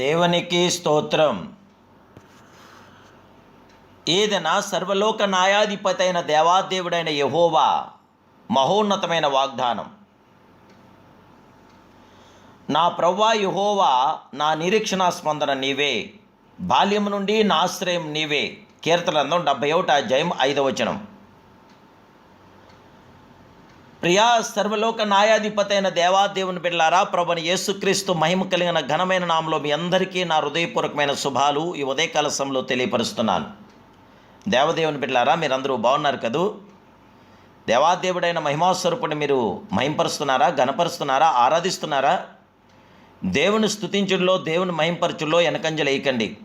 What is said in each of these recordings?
దేవునికి స్తోత్రం. ఏదైనా సర్వలోక న్యాయాధిపతి అయిన దేవాదేవుడైన యహోవా మహోన్నతమైన వాగ్దానం. నా ప్రవ్వా యహోవా నా నిరీక్షణ స్పందన నీవే. బాల్యం నుండి నా ఆశ్రయం నీవే. కీర్తనందం డెబ్బై ఒకటి అధ్యాయం ఐదవచనం ప్రియా సర్వలోక న్యాయాధిపతి అయిన దేవాదేవుని బిడ్లారా ప్రభుని యేసుక్రీస్తు మహిమ కలిగిన ఘనమైన నామలో మీ అందరికీ నా హృదయపూర్వకమైన శుభాలు ఈ ఉదయకాల సమయంలో తెలియపరుస్తున్నాను. దేవదేవుని బిడ్డారా మీరందరూ బాగున్నారు కదూ? దేవాదేవుడైన మహిమాస్వరూపుని మీరు మహింపరుస్తున్నారా గణపరుస్తున్నారా ఆరాధిస్తున్నారా? దేవుని స్తుతించుల్లో దేవుని మహింపరచుల్లో వెనకంజలేయకండి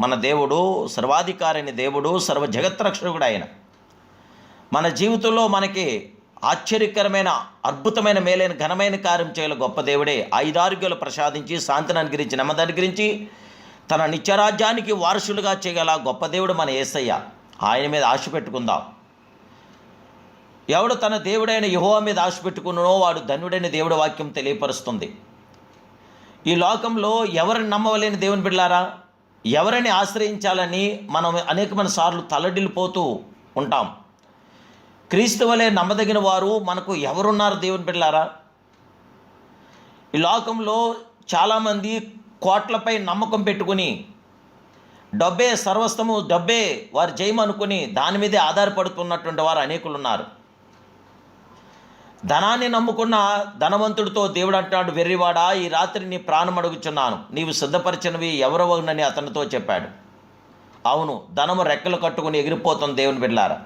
మన దేవుడు సర్వాధికారిని దేవుడు సర్వ జగత్రక్షకుడు ఆయన. మన జీవితంలో మనకి ఆశ్చర్యకరమైన అద్భుతమైన మేలైన ఘనమైన కార్యం చేయగల గొప్ప దేవుడే. ఐదారోగ్యాలు ప్రసాదించి శాంతిని అనుగ్రహించి నెమ్మది అనుగ్రహించి తన నిత్యరాజ్యానికి వారసులుగా చేయగల గొప్ప దేవుడు మన ఏసయ్య. ఆయన మీద ఆశ పెట్టుకుందాం. ఎవడు తన దేవుడైన యహోవా మీద ఆశ పెట్టుకున్నో వాడు ధన్యుడైన దేవుడి వాక్యం తెలియపరుస్తుంది. ఈ లోకంలో ఎవరిని నమ్మవలేని దేవుని బిడ్డారా ఎవరిని ఆశ్రయించాలని మనం అనేకమైన సార్లు తలడిల్లిపోతూ ఉంటాం. క్రీస్తు వలె నమ్మదగిన వారు మనకు ఎవరున్నారు దేవుని బిడ్డారా ఈ లోకంలో చాలామంది కోట్లపై నమ్మకం పెట్టుకుని డబ్బే సర్వస్వము డబ్బే వారు జయమనుకుని దాని మీదే ఆధారపడుతున్నటువంటి వారు అనేకులు ఉన్నారు ధనాన్ని నమ్ముకున్న ధనవంతుడితో దేవుడు అంటాడు వెర్రివాడా ఈ రాత్రి నీ ప్రాణం అడుగుచున్నాను. నీవు సిద్ధపరిచినవి ఎవరవనని అతనితో చెప్పాడు. అవును ధనము రెక్కలు కట్టుకుని ఎగిరిపోతుంది దేవుని బిడ్డారా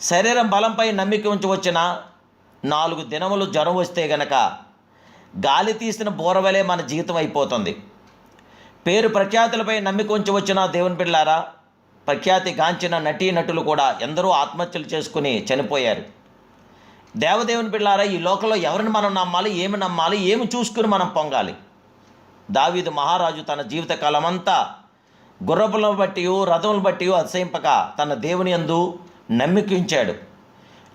శరీరం బలంపై నమ్మిక ఉంచి వచ్చిన నాలుగు దినములు జ్వరం వస్తే గనక గాలి తీసిన బోరవలే మన జీవితం అయిపోతుంది. పేరు ప్రఖ్యాతులపై నమ్మిక ఉంచి వచ్చిన దేవుని పిల్లారా ప్రఖ్యాతి గాంచిన నటీ నటులు కూడా ఎందరో ఆత్మహత్యలు చేసుకుని చనిపోయారు. దేవదేవుని బిళ్ళారా ఈ లోకంలో ఎవరిని మనం నమ్మాలి ఏమి నమ్మాలి ఏమి చూసుకుని మనం పొంగాలి? దావీదు మహారాజు తన జీవిత కాలమంతా గుర్రపులను బట్టి రథములు బట్టి అతిశయింపక తన దేవుని యందు నమ్మికించాడు.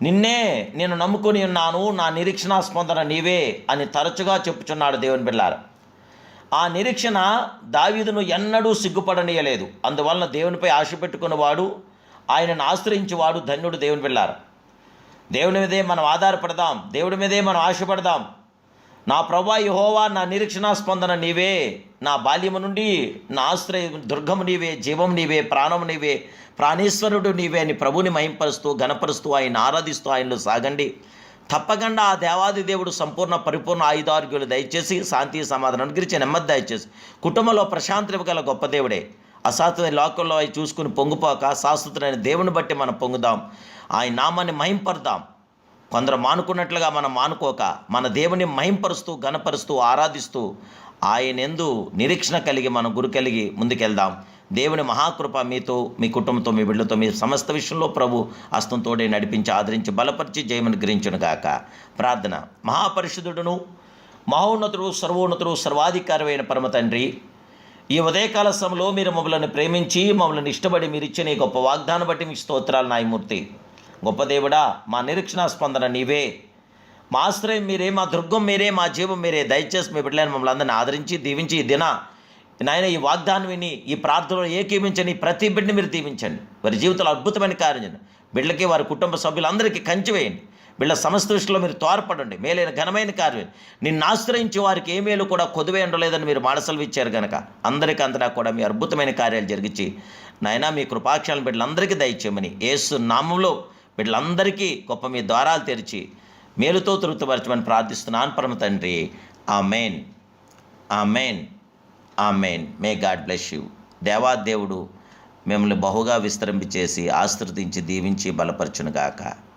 నిన్నే నేను నమ్ముకుని ఉన్నాను నా నిరీక్షణ స్పందన నీవే అని తరచుగా చెప్పుచున్నాడు దేవుని బిళ్ళారు ఆ నిరీక్షణ దావీదును ఎన్నడూ సిగ్గుపడనీయలేదు. అందువలన దేవునిపై ఆశ పెట్టుకున్నవాడు ఆయనను ఆశ్రయించేవాడు ధన్యుడు దేవుని బిళ్ళారు దేవుని మీదే మనం ఆధారపడదాం దేవుడి మీదే మనం ఆశపడదాం నా ప్రభా యహోవా నా నిరీక్షణ స్పందన నీవే. నా బాల్యము నుండి నా ఆశ్రయం దుర్గము నీవే జీవం నీవే ప్రాణము నీవే. ప్రాణేశ్వరుడు నీవే అని ప్రభుని మహింపరుస్తూ గణపరుస్తూ ఆయన ఆరాధిస్తూ ఆయనలో సాగండి. తప్పకుండా ఆ దేవాది దేవుడు సంపూర్ణ పరిపూర్ణ ఆయుధారోగ్యులు దయచేసి శాంతి సమాధానం గురించి నెమ్మది దయచేసి కుటుంబంలో ప్రశాంతి ఇవ్వగల గొప్ప దేవుడే. అశాశ్వత లోకంలో అవి చూసుకుని పొంగిపోక శాశ్వతమైన దేవుని బట్టి మనం పొంగుదాం. ఆయన నామాన్ని మహింపరుదాం. కొందరు మానుకున్నట్లుగా మనం మానుకోక మన దేవుని మహింపరుస్తూ గణపరుస్తూ ఆరాధిస్తూ ఆయనెందు నిరీక్షణ కలిగి మనం గురి కలిగి ముందుకెళ్దాం. దేవుని మహాకృప మీతో మీ కుటుంబంతో మీ బిడ్డలతో మీ సమస్త విషయంలో ప్రభు హస్తంతోడే నడిపించి ఆదరించి బలపరిచి జయమని గ్రహించును గాక. ప్రార్థన. మహాపరిషుదుడును మహోన్నతుడు సర్వోన్నతుడు సర్వాధికారమైన పరమ తండ్రి ఈ ఉదయకాల సమయంలో మీరు మమ్మల్ని ప్రేమించి మమ్మల్ని ఇష్టపడి మీరు ఇచ్చిన గొప్ప వాగ్దానం బట్టి మీ స్తోత్రాలు నాయమూర్తి గొప్ప దేవుడా మా నిరీక్షణ స్పందన నీవే. మా ఆశ్రయం మీరే మా దుర్గం మీరే మా జీవం మీరే. దయచేసి మీ బిడ్డలను మమ్మల్ని అందరినీ ఆదరించి దీవించి ఈ దిన నాయన ఈ వాగ్దానం విని ఈ ప్రార్థనలో ఏకీమించండి ప్రతి బిడ్డని మీరు దీవించండి. వారి జీవితంలో అద్భుతమైన కార్యం బిడ్డలకి వారి కుటుంబ సభ్యులందరికీ కంచి వేయండి. వీళ్ళ సమస్త విషయంలో మీరు తోడ్పడండి. మేలైన ఘనమైన కార్యం. నిన్ను ఆశ్రయించి వారికి ఏ మేలు కూడా కొదువే ఉండలేదని మీరు మాడసలు ఇచ్చారు కనుక అందరికీ అంతటా కూడా మీ అద్భుతమైన కార్యాలు జరిగించి నాయన మీ కృపాక్షాలను బిడ్డలందరికీ దయచేయమని ఏసు నామంలో వీళ్ళందరికీ గొప్ప మీ ద్వారాలు తెరిచి మేలుతో తృప్తిపరచమని ప్రార్థిస్తున్నాను పరమ తండ్రి. ఆ మెయిన్ ఆ మెయిన్ ఆ మెయిన్ మే గాడ్ బ్లెస్ యూ. దేవాదేవుడు మిమ్మల్ని బహుగా విస్తరింపచేసి ఆశ్రదించి దీవించి బలపరచునుగాక.